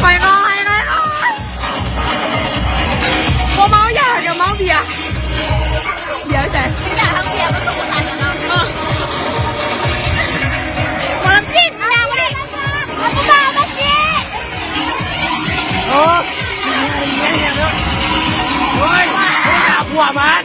ไปก่อนไปก่อนบ่เมาอย่าเดี๋ยวเมาเบียร์เบียร์ส่อย่าทำเบียร์มันก็อุดอัดเนาะมันผิดนะเว้ยมันมาบัดนี้โอ้ยเน้าผัวมัน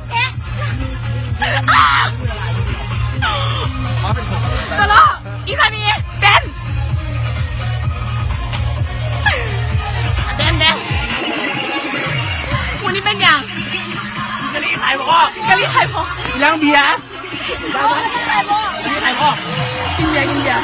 วันนี้เป็นอย่างกะลีขายพ่อกะลิไข่พอยังเบียร์ไข่พอกะลีขายพ่อกินเบียร์กินเบียร์